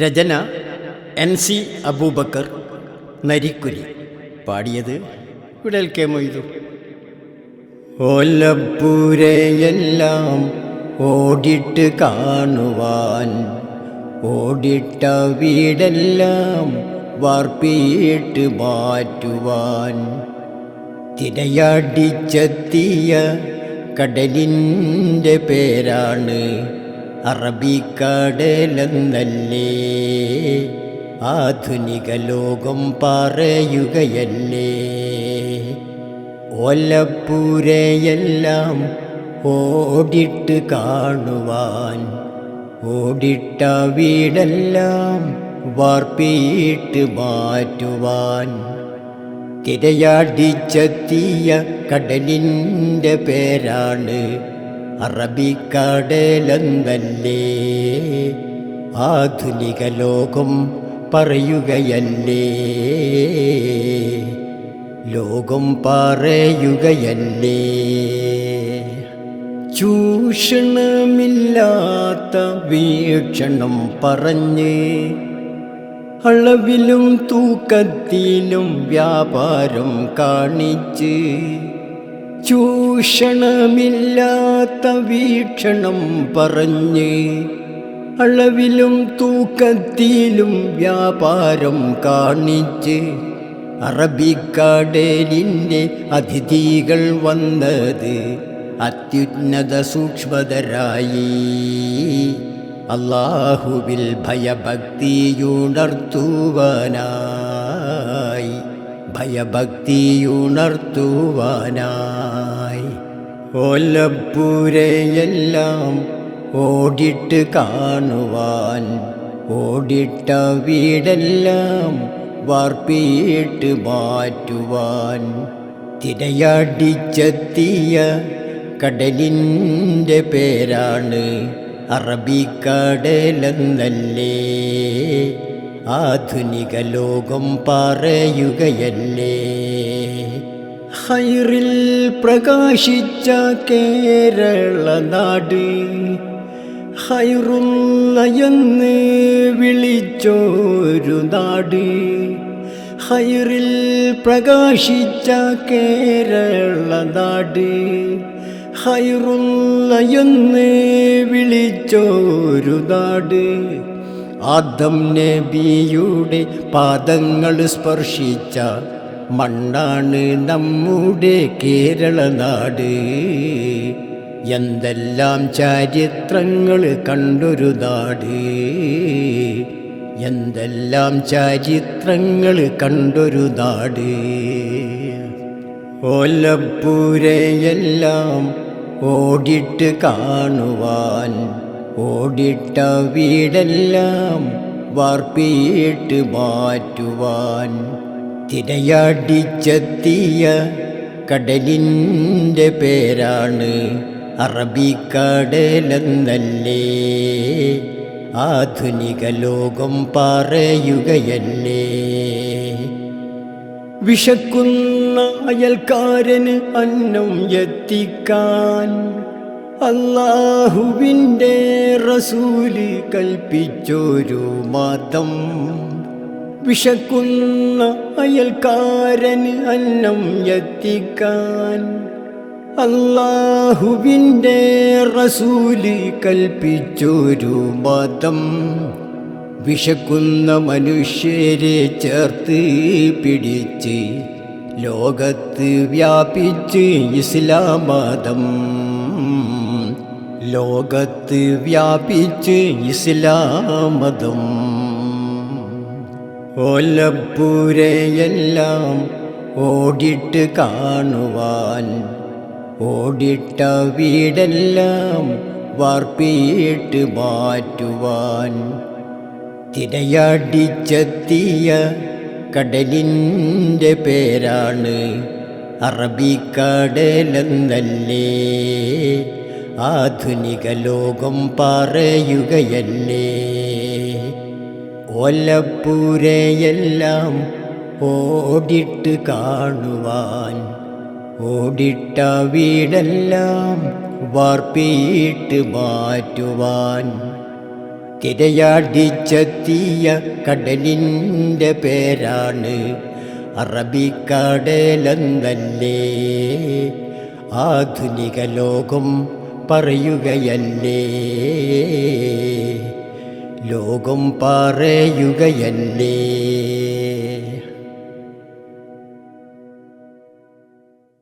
രചന N C Abubakar Narikkuri. പാടിയത് വിടൽ K Moidu. ഓലപ്പൂരയെല്ലാം ഓടിട്ട് കാണുവാൻ ഓടിട്ട വീടെല്ലാം വാർപ്പിയിട്ട് മാറ്റുവാൻ. തിരയടിച്ചെത്തിയ കടലിന്റെ പേരാണ് അറബിക്കടലെന്നല്ലേ? ആധുനിക ലോകം പറയുകയല്ലേ? ഒലപ്പൂരയെല്ലാം ഓടിട്ട് കാണുവാൻ ഓടിട്ട വീടെല്ലാം വാർപ്പിയിട്ട് മാറ്റുവാൻ. തിരയാടിച്ചെത്തിയ കടലിന്റെ പേരാണ് അറബിക്കടലെന്നല്ലേ? ആധുനിക ലോകം പറയുകയല്ലേ? ലോകം പറയുകയല്ലേ? ചൂഷണമില്ലാത്ത വീക്ഷണം പറഞ്ഞ് അളവിലും തൂക്കത്തിലും വ്യാപാരം കാണിച്ച് ചൂഷണമില്ലാത്ത വീക്ഷണം പറഞ്ഞ് അളവിലും തൂക്കത്തിലും വ്യാപാരം കാണിച്ച് അറബിക്കടലിന്റെ അതിഥികൾ വന്നത് അത്യുന്നത സൂക്ഷ്മതരായി. അള്ളാഹുവിൽ ഭയഭക്തിയുണർത്തുവാനായി ഭയഭക്തിയുണർത്തുവാനായി. ഓലപ്പൂരയെല്ലാം ഓടിട്ട് കാണുവാൻ ഓടിട്ട വീടെല്ലാം വാർപ്പിയിട്ട് മാറ്റുവാൻ. തിരയടിച്ചെത്തിയ കടലിന്റെ പേരാണ് അറബിക്കടലെന്നല്ലേ. ആധുനിക ലോകം പറയുകയല്ലേ? ഹൈറിൽ പ്രകാശിച്ച കേരള നാട് ഹൈറുള്ളയെന്ന് വിളിച്ചോരു നാട് ഹൈറിൽ പ്രകാശിച്ച കേരള നാട് ഹൈറുള്ളയെന്ന് വിളിച്ചോരു നാട് ആദം നബിയുടെ പാദങ്ങൾ സ്പർശിച്ച മണ്ണാണ് നമ്മുടെ കേരള നാട്. എന്തെല്ലാം ചരിത്രങ്ങൾ കണ്ടൊരു നാട്. എന്തെല്ലാം ചരിത്രങ്ങൾ കണ്ടൊരു നാട്. ഓലപ്പൂരയെല്ലാം ഓടിട്ട് കാണുവാൻ ഓടിട്ട വീടെല്ലാം വാർപ്പിയിട്ട് മാറ്റുവാൻ തിരയാടിച്ചെത്തിയ കടലിന്റെ പേരാണ് അറബിക്കടലെന്നല്ലേ? ആധുനിക ലോകം പറയുകയല്ലേ? വിശക്കുന്ന അയൽക്കാരന് അന്നം എത്തിക്കാൻ അള്ളാഹുവിന്റെ റസൂൽ കൽപ്പിച്ചൊരു മതം. വിശക്കുന്ന അയൽക്കാരന് അന്നം എത്തിക്കാൻ അള്ളാഹുവിന്റെ റസൂൽ കൽപ്പിച്ചൊരു മതം. വിശക്കുന്ന മനുഷ്യരെ ചേർത്ത് പിടിച്ച് ലോകത്ത് വ്യാപിച്ച് ഇസ്ലാം മതം. ലോകത്ത് വ്യാപിച്ച് ഇസ്ലാമതും. മതം ഓലപ്പൂരയെല്ലാം ഓടിട്ട് കാണുവാൻ. ഓടിട്ട വീടെല്ലാം വാർപ്പിയിട്ട് മാറ്റുവാൻ. തിരയടിച്ചെത്തിയ കടലിന്റെ പേരാണ് അറബിക്കടലെന്നല്ലേ. ആധുനിക ലോകം പറയുകയല്ലേ? ഒലപ്പൂരയെല്ലാം ഓടിട്ട് കാണുവാൻ ഓടിട്ട വീടെല്ലാം വാർപ്പിയിട്ട് മാറ്റുവാൻ തിരയാടിച്ചെത്തിയ കടലിന്റെ പേരാണ് അറബിക്കടലെന്നല്ലേ? ആധുനിക ലോകം പറയുകയല്ലേ? ലോകം പറയുകയല്ലേ?